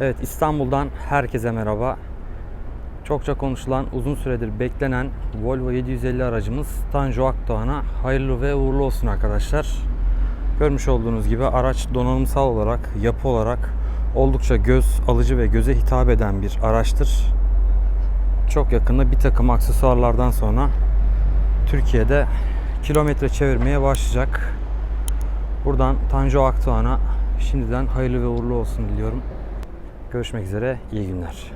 Evet İstanbul'dan herkese merhaba. Çokça konuşulan, uzun süredir beklenen Volvo 750 aracımız Tanju Akdoğan'a hayırlı ve uğurlu olsun arkadaşlar. Görmüş olduğunuz gibi araç donanımsal olarak, yapı olarak oldukça göz alıcı ve göze hitap eden bir araçtır. Çok yakında bir takım aksesuarlardan sonra Türkiye'de kilometre çevirmeye başlayacak. Buradan Tanju Akdoğan'a şimdiden hayırlı ve uğurlu olsun diliyorum. Görüşmek üzere, iyi günler.